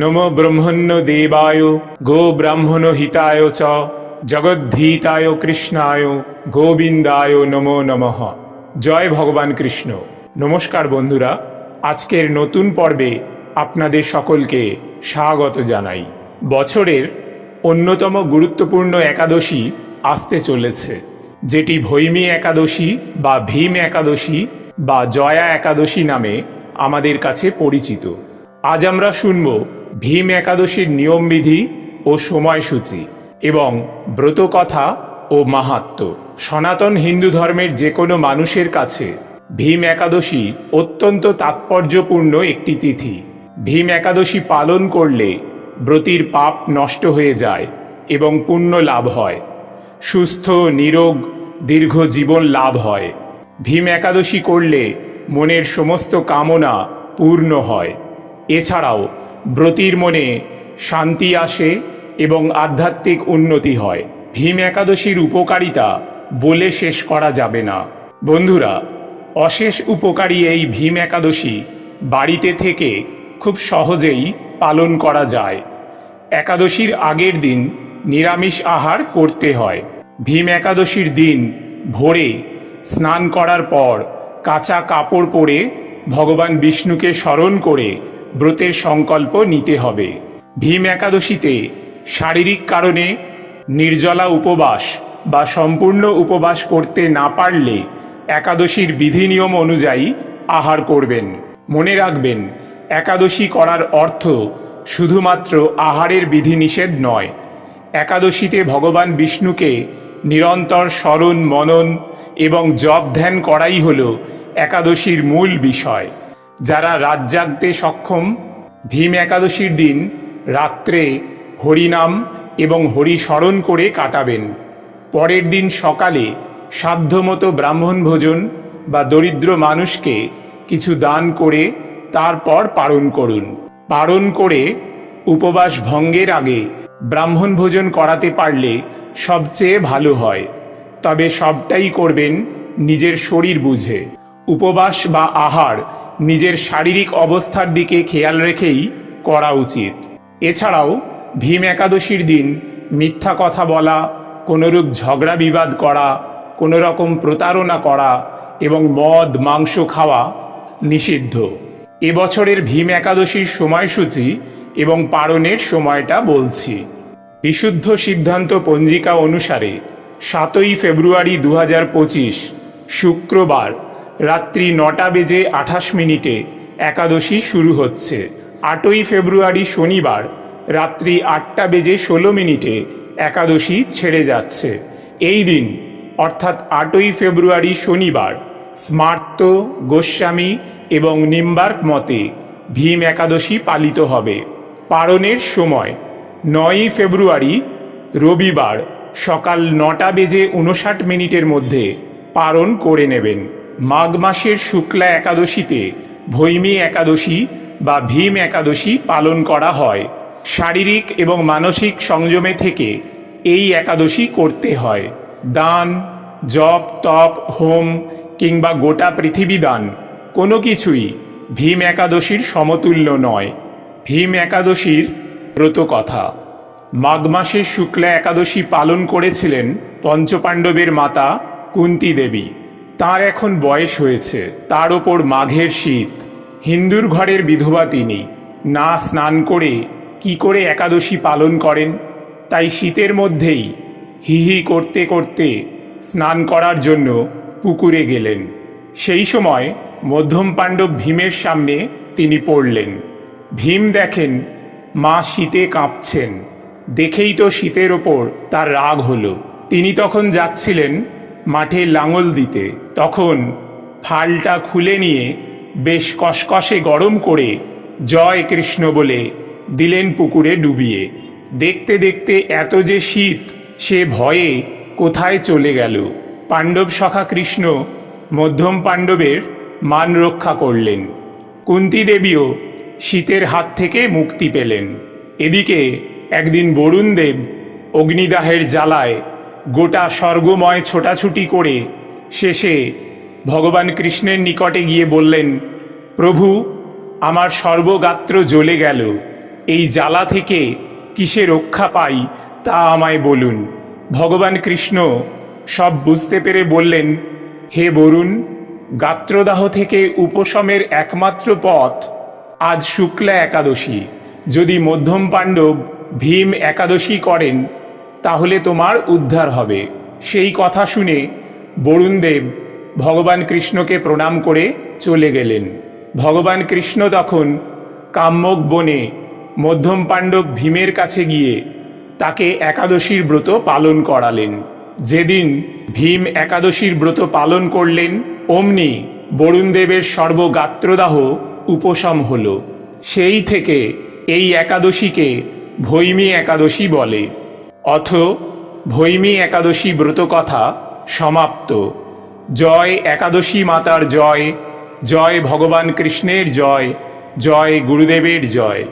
নম ব্রহ্মণ্য দেবায় গো ব্রাহ্মণ হিতায় চ জগদ্ধীতায় কৃষ্ণায় গোবিন্দায় নমো নমঃ জয় ভগবান কৃষ্ণ নমস্কার বন্ধুরা, আজকের নতুন পর্বে আপনাদের সকলকে স্বাগত জানাই। বছরের অন্যতম গুরুত্বপূর্ণ একাদশী আসতে চলেছে, যেটি ভৈমী একাদশী বা ভীম একাদশী বা জয়া একাদশী নামে আমাদের কাছে পরিচিত। আজ আমরা শুনব ভীম একাদশীর নিয়মবিধি ও সময়সূচি এবং ব্রতকথা ও মাহাত্ম। সনাতন হিন্দু ধর্মের যে কোনো মানুষের কাছে ভীম একাদশী অত্যন্ত তাৎপর্যপূর্ণ একটি তিথি। ভীম একাদশী পালন করলে ব্রতির পাপ নষ্ট হয়ে যায় এবং পুণ্য লাভ হয়। সুস্থ, নিরোগ, দীর্ঘ জীবন লাভ হয়। ভীম একাদশী করলে মনের সমস্ত কামনা পূর্ণ হয়। এছাড়াও ব্রতির মনে শান্তি আসে এবং আধ্যাত্মিক উন্নতি হয়। ভীম একাদশীর উপকারিতা বলে শেষ করা যাবে না। বন্ধুরা, অশেষ উপকারী এই ভীম একাদশী বাড়িতে থেকে খুব সহজেই পালন করা যায়। একাদশীর আগের দিন নিরামিষ আহার করতে হয়। ভীম একাদশীর দিন ভোরে স্নান করার পর কাঁচা কাপড় পরে ভগবান বিষ্ণুকে স্মরণ করে ব্রতের সংকল্প নিতে হবে। ভীম একাদশীতে শারীরিক কারণে নির্জলা উপবাস বা সম্পূর্ণ উপবাস করতে না পারলে একাদশীর বিধি নিয়ম অনুযায়ী আহার করবেন। মনে রাখবেন, একাদশী করার অর্থ শুধুমাত্র আহারের বিধিনিষেধ নয়। একাদশীতে ভগবান বিষ্ণুকে নিরন্তর স্মরণ, মনন এবং জপ ধ্যান করাই হল একাদশীর মূল বিষয়। যারা রাত জাগতে সক্ষম, ভীম একাদশীর দিন রাত্রে হরিনাম এবং হরি স্মরণ করে কাটাবেন। পরের দিন সকালে সাধ্যমতো ব্রাহ্মণ ভোজন বা দরিদ্র মানুষকে কিছু দান করে তারপর পালন করুন। পালন করে উপবাস ভঙ্গের আগে ব্রাহ্মণ ভোজন করাতে পারলে সবচেয়ে ভালো হয়। তবে সবটাই করবেন নিজের শরীর বুঝে। উপবাস বা আহার নিজের শারীরিক অবস্থার দিকে খেয়াল রেখেই করা উচিত। এছাড়াও, ভীম একাদশীর দিন মিথ্যা কথা বলা, কোনোরূপ ঝগড়া বিবাদ করা কোনো রকম প্রতারণা করা এবং মদ, মাংস খাওয়া নিষিদ্ধ। এবছরের ভীম একাদশীর সময়সূচি এবং পারণের সময়টা বলছি। বিশুদ্ধ সিদ্ধান্ত পঞ্জিকা অনুসারে সাতই ফেব্রুয়ারি দু শুক্রবার। রাত্রি নটা বেজে আঠাশ মিনিটে একাদশী শুরু হচ্ছে। আটই ফেব্রুয়ারি শনিবার, রাত্রি আটটা বেজে ষোলো মিনিটে একাদশী ছেড়ে যাচ্ছে। এই দিন, অর্থাৎ আটই ফেব্রুয়ারি শনিবার, স্মার্ত, গোস্বামী এবং নিম্বার্ক মতে ভীম একাদশী পালিত হবে। পারণের সময় নয়ই ফেব্রুয়ারি, রবিবার সকাল নটা বেজে উনষাট মিনিটের মধ্যে পারণ করে নেবেন। মাঘ মাসের শুক্লা একাদশীতে ভৈমী একাদশী বা ভীম একাদশী পালন করা হয়। শারীরিক এবং মানসিক সংযমে থেকে এই একাদশী করতে হয়। দান, জপ, তপ, হোম কিংবা গোটা পৃথিবী দান কোনো কিছুই ভীম একাদশীর সমতুল্য নয়। ভীম একাদশীর ব্রতকথা। মাঘ মাসের শুক্লা একাদশী পালন করেছিলেন পঞ্চপাণ্ডবের মাতা কুন্তি দেবী। তার এখন বয়স হয়েছে, তার ওপর মাঘের শীত। হিন্দুর ঘরের বিধবা তিনি। না স্নান করে কি করে একাদশী পালন করেন? তাই শীতের মধ্যেই হিহি করতে করতে স্নান করার জন্য পুকুরে গেলেন। সেই সময় মধ্যম পাণ্ডব ভীমের সামনে তিনি পড়লেন। ভীম দেখেন, মা শীতে কাঁপছেন। দেখেই তো শীতের ওপর তার রাগ হলো। তিনি তখন যাচ্ছিলেন মাঠে লাঙল দিতে। তখন ফালটা খুলে নিয়ে বেশ কষকষে গরম করে জয় কৃষ্ণ বলে দিলেন পুকুরে ডুবিয়ে। দেখতে দেখতে এত যে শীত, সে ভয়ে কোথায় চলে গেল? পাণ্ডব সখা কৃষ্ণ মধ্যম পাণ্ডবের মান রক্ষা করলেন। কুন্তি দেবীও শীতের হাত থেকে মুক্তি পেলেন। এদিকে একদিন বরুণদেব অগ্নিদাহের জ্বালায় গোটা স্বর্গময় ছোটাছুটি করে শেষে ভগবান কৃষ্ণের নিকটে গিয়ে বললেন, প্রভু, আমার সর্বগাত্র জ্বলে গেল। এই জ্বালা থেকে কিসে রক্ষা পাই তা আমায় বলুন। ভগবান কৃষ্ণ সব বুঝতে পেরে বললেন, হে বরুণ, গাত্রদাহ থেকে উপশমের একমাত্র পথ আজ শুক্লা একাদশী। যদি মধ্যম পাণ্ডব ভীম একাদশী করেন তাহলে তোমার উদ্ধার হবে। সেই কথা শুনে বরুণদেব ভগবান কৃষ্ণকে প্রণাম করে চলে গেলেন। ভগবান কৃষ্ণ তখন কাম্যক বনে মধ্যম পাণ্ডব ভীমের কাছে গিয়ে তাকে একাদশীর ব্রত পালন করালেন। যেদিন ভীম একাদশীর ব্রত পালন করলেন, অমনি বরুণদেবের সর্বগাত্রদাহ উপশম হল। সেই থেকে এই একাদশীকে ভৈমী একাদশী বলে। অথ ভৈমী একাদশী ব্রতকথা সমাপ্ত। জয় একাদশী মাতার জয় জয় ভগবান কৃষ্ণের জয় জয় গুরুদেবের জয়।